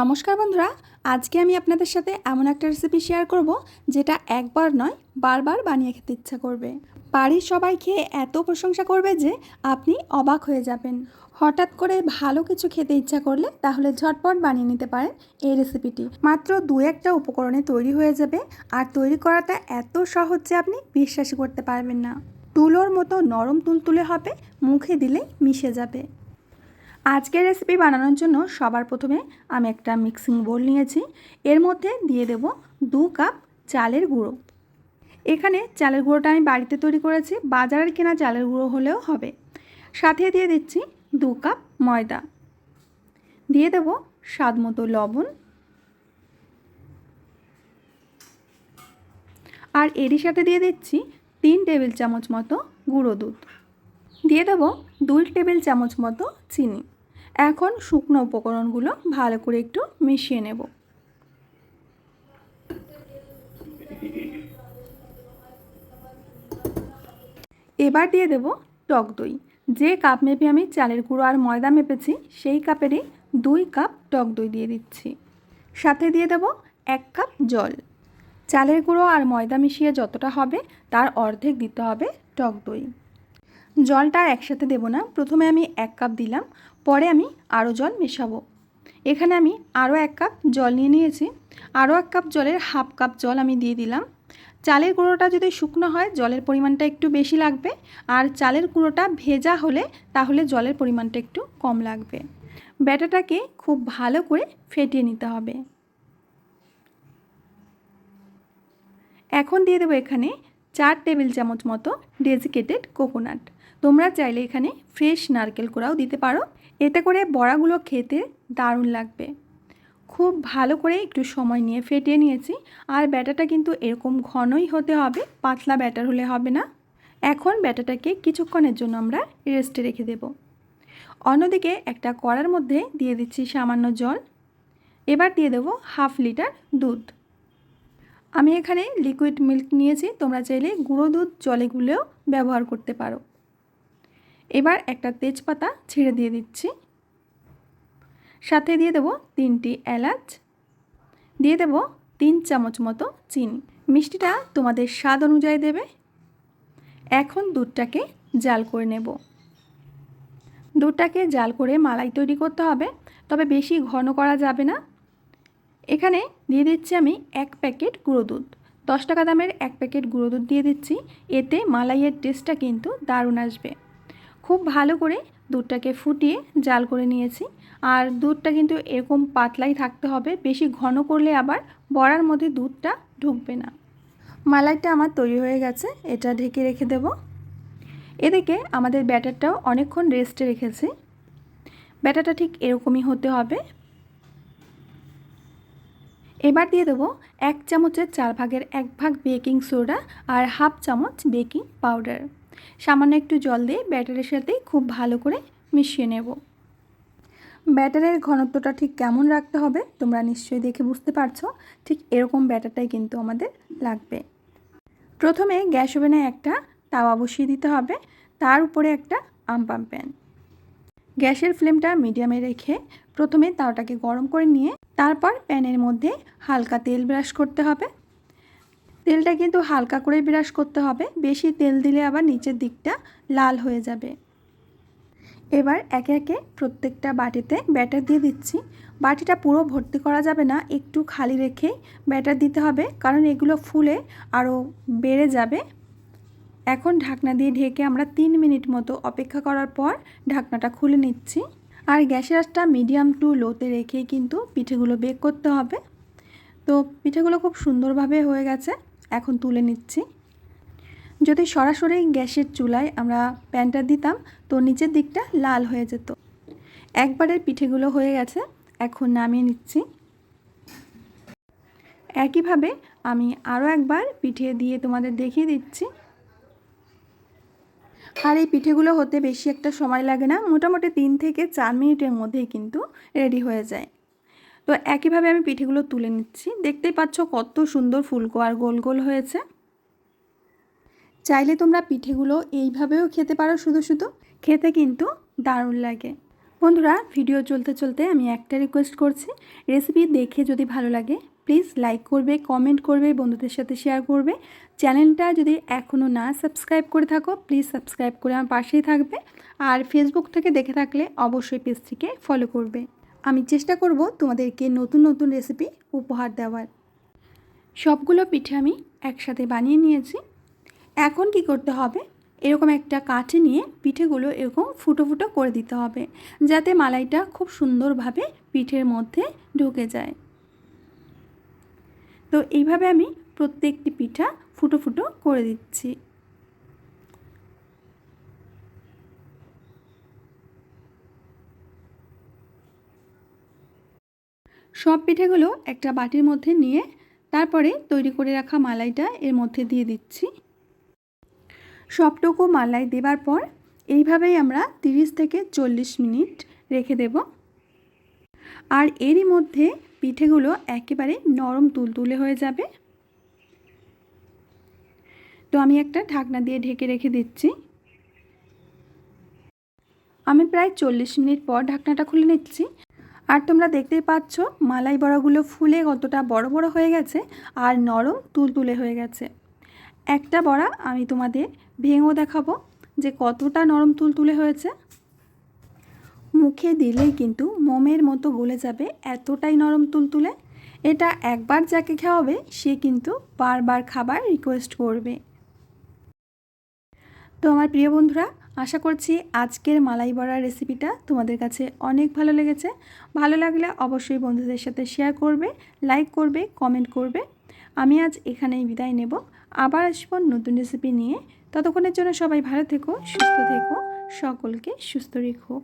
নমস্কার বন্ধুরা, আজকে আমি আপনাদের সাথে এমন একটা রেসিপি শেয়ার করব, যেটা একবার নয়, বারবার বানিয়ে খেতে ইচ্ছা করবে। বাড়ির সবাই খেয়ে এত প্রশংসা করবে যে আপনি অবাক হয়ে যাবেন। হঠাৎ করে ভালো কিছু খেতে ইচ্ছা করলে তাহলে ঝটপট বানিয়ে নিতে পারেন এই রেসিপিটি মাত্র দু একটা উপকরণে তৈরি হয়ে যাবে, আর তৈরি করাটা এত সহজ যে আপনি বিশ্বাসই করতে পারবেন না। তুলোর মতো নরম তুলতুলে হবে, মুখে দিলেই মিশে যাবে। আজকের রেসিপি বানানোর জন্য সবার প্রথমে আমি একটা মিক্সিং বোল নিয়েছি। এর মধ্যে দিয়ে দেব দু কাপ চালের গুঁড়ো। এখানে চালের গুঁড়োটা আমি বাড়িতে তৈরি করেছি, বাজারের কেনা চালের গুঁড়ো হলেও হবে। সাথে দিয়ে দিচ্ছি দু কাপ ময়দা। দিয়ে দেব স্বাদ মতো লবণ। আর এরই সাথে দিয়ে দিচ্ছি তিন টেবিল চামচ মতো গুঁড়ো দুধ। দিয়ে দেব দুই টেবিল চামচ মতো চিনি। এখন শুকনো উপকরণগুলো ভালো করে একটু মিশিয়ে নেব। এবার দিয়ে দেব টক দই। যে কাপ মেপে আমি চালের গুঁড়ো আর ময়দা মেপেছি, সেই কাপেরই দুই কাপ টক দই দিয়ে দিচ্ছি। সাথে দিয়ে দেব এক কাপ জল। চালের গুঁড়ো আর ময়দা মিশিয়ে যতটা হবে, তার অর্ধেক দিতে হবে টক দই। জলটা আর একসাথে দেব না। প্রথমে আমি এক কাপ দিলাম, পরে আমি আরও জল মেশাবো। এখানে আমি আরও এক কাপ জল নিয়ে নিয়েছি। আরও এক কাপ জলের হাফ কাপ জল আমি দিয়ে দিলাম। চালের গুঁড়োটা যদি শুকনো হয়, জলের পরিমাণটা একটু বেশি লাগবে। আর চালের গুঁড়োটা ভেজা হলে, তাহলে জলের পরিমাণটা একটু কম লাগবে। ব্যাটাটাকে খুব ভালো করে ফেটিয়ে নিতে হবে। এখন দিয়ে দেবো এখানে চার টেবিল চামচ মতো ডেজিকেটেড কোকোনাট তোমরা চাইলে এখানে ফ্রেশ নারকেল কোড়াও দিতে পারো। এতে করে বড়াগুলো খেতে দারুণ লাগবে। খুব ভালো করে একটু সময় নিয়ে ফেটিয়ে নিয়েছি। আর ব্যাটাটা কিন্তু এরকম ঘনই হতে হবে, পাতলা ব্যাটার হলে হবে না। এখন ব্যাটাটাকে কিছুক্ষণের জন্য আমরা রেস্টে রেখে দেব। অন্যদিকে একটা কড়ার মধ্যে দিয়ে দিচ্ছি সামান্য জল। এবার দিয়ে দেবো হাফ লিটার দুধ। আমি এখানে লিকুইড মিল্ক নিয়েছি। তোমরা চাইলে গুঁড়ো দুধ জলে গুলেও ব্যবহার করতে পারো। এবার একটা তেজপাতা ছেড়ে দিয়ে দিচ্ছি। সাথে দিয়ে দেবো তিনটি এলাচ। দিয়ে দেবো তিন চামচ মতো চিনি। মিষ্টিটা তোমাদের স্বাদ অনুযায়ী দেবে। এখন দুধটাকে জাল করে নেব। দুধটাকে জাল করে মালাই তৈরি করতে হবে, তবে বেশি ঘন করা যাবে না। এখানে দিয়ে দিচ্ছি আমি এক প্যাকেট গুঁড়ো দুধ। দশ টাকা দামের এক প্যাকেট গুঁড়ো দুধ দিয়ে দিচ্ছি। এতে মালাইয়ের টেস্টটা কিন্তু দারুণ আসবে। খুব ভালো করে দুধটাকে ফুটিয়ে জাল করে নিয়েছি। আর দুধটা কিন্তু এরকম পাতলাই থাকতে হবে, বেশি ঘন করলে আবার বড়ার মধ্যে দুধটা ঢুকবে না। মালাইটা আমার তৈরি হয়ে গেছে, এটা ঢেকে রেখে দেব। এদিকে আমাদের ব্যাটারটাও অনেকক্ষণ রেস্টে রেখেছি। ব্যাটারটা ঠিক এরকমই হতে হবে। এবার দিয়ে দেবো এক চামচের চার ভাগের এক ভাগ বেকিং সোডা আর হাফ চামচ বেকিং পাউডার। সামান্য একটু জল দিয়ে ব্যাটারের সাথে খুব ভালো করে মিশিয়ে নেব। ব্যাটারের ঘনত্বটা ঠিক কেমন রাখতে হবে তোমরা নিশ্চয়ই দেখে বুঝতে পারছ, ঠিক এরকম ব্যাটারটাই কিন্তু আমাদের লাগবে। প্রথমে গ্যাস ওভেনে একটা তাওয়া বসিয়ে দিতে হবে, তার উপরে একটা আমপাম প্যান। গ্যাসের ফ্লেমটা মিডিয়ামে রেখে প্রথমে তাওয়াটাকে গরম করে নিয়ে তারপর প্যানের মধ্যে হালকা তেল ব্রাশ করতে হবে তেলটা কিন্তু হালকা করে ব্রাশ করতে হবে। বেশি তেল দিলে আবার নিচের দিকটা লাল হয়ে যাবে। এবার একে একে প্রত্যেকটা বাটিতে ব্যাটার দিয়ে দিচ্ছি। বাটিটা পুরো ভর্তি করা যাবে না, একটু খালি রেখেই ব্যাটার দিতে হবে, কারণ এগুলো ফুলে আরও বেড়ে যাবে। এখন ঢাকনা দিয়ে ঢেকে আমরা তিন মিনিট মতো অপেক্ষা করার পর ঢাকনাটা খুলে নিচ্ছি। আর গ্যাসের আঁচটা মিডিয়াম টু লোতে রেখেই কিন্তু পিঠেগুলো বেক করতে হবে। তো পিঠেগুলো খুব সুন্দরভাবে হয়ে গেছে। এখন তুলে নিচ্ছি। যদি সরাসরি গ্যাসের চুলায় আমরা প্যানটা দিতাম, তো নিচের দিকটা লাল হয়ে যেত। একবারের পিঠেগুলো হয়ে গেছে, এখন নামিয়ে নিচ্ছি। একইভাবে আমি আরও একবার পিঠে দিয়ে তোমাদের দেখিয়ে দিচ্ছি। আর এই পিঠেগুলো হতে বেশি একটা সময় লাগে না, মোটামুটি তিন থেকে চার মিনিটের মধ্যেই কিন্তু রেডি হয়ে যায়। তো একইভাবে আমি পিঠেগুলো তুলে নিচ্ছি। দেখতেই পাচ্ছ কত সুন্দর ফুলকো আর গোল গোল হয়েছে। চাইলে তোমরা পিঠেগুলো এইভাবেও খেতে পারো শুধু শুধু। খেতে কিন্তু দারুণ লাগে। বন্ধুরা, ভিডিও চলতে চলতে আমি একটা রিকোয়েস্ট করছি। রেসিপি দেখে যদি ভালো লাগে প্লিজ লাইক করবে কমেন্ট করবে, বন্ধুদের সাথে শেয়ার করবে। চ্যানেলটা যদি এখনও না সাবস্ক্রাইব করে থাকো প্লিজ সাবস্ক্রাইব করে আমার পাশেই থাকবে। আর ফেসবুক থেকে দেখে থাকলে অবশ্যই পেজটিকে ফলো করবে। আমি চেষ্টা করব তোমাদেরকে নতুন নতুন রেসিপি উপহার দেওয়ার। সবগুলো পিঠে আমি একসাথে বানিয়ে নিয়েছি। এখন কি করতে হবে? এরকম একটা কাঠি নিয়ে পিঠেগুলো এরকম ফুটো ফুটো করে দিতে হবে, যাতে মালাইটা খুব সুন্দরভাবে পিঠের মধ্যে ঢুকে যায়। তো এইভাবে আমি প্রত্যেকটি পিঠা ফুটো ফুটো করে দিচ্ছি। সব পিঠেগুলো একটা বাটির মধ্যে নিয়ে তারপরে তৈরি করে রাখা মালাইটা এর মধ্যে দিয়ে দিচ্ছি। সবটুকু মালাই দেবার পর এইভাবেই আমরা 30 থেকে চল্লিশ মিনিট রেখে দেব। আর এরই মধ্যে পিঠেগুলো একেবারে নরম তুলতুলে হয়ে যাবে। তো আমি একটা ঢাকনা দিয়ে ঢেকে রেখে দিচ্ছি। আমি প্রায় চল্লিশ মিনিট পর ঢাকনাটা খুলে নিচ্ছি। আর তোমরা দেখতেই পাচ্ছ, মালাই বড়াগুলো ফুলে কতটা বড় বড় হয়ে গেছে আর নরম তুলতুলে হয়ে গেছে। একটা বড়া আমি তোমাদের ভেঙেও দেখাবো যে কতটা নরম তুলতুলে হয়েছে। মুখে দিলেই কিন্তু মোমের মতো গলে যাবে এতটাই নরম তুলতুলে। এটা একবার যাকে খাওয়াবে, সে কিন্তু বারবার খাবার রিকোয়েস্ট করবে। তো আমার প্রিয় বন্ধুরা আশা করছি আজকের মালাই বড়ার রেসিপিটা তোমাদের কাছে অনেক ভালো লেগেছে। ভালো লাগলে অবশ্যই বন্ধুদের সাথে শেয়ার করবে লাইক করবে কমেন্ট করবে। আমি আজ এখানেই বিদায় নেব। আবার আসব নতুন রেসিপি নিয়ে। ততক্ষণের জন্য সবাই ভালো থেকো, সুস্থ থেকো, সকলকে সুস্থ রেখো।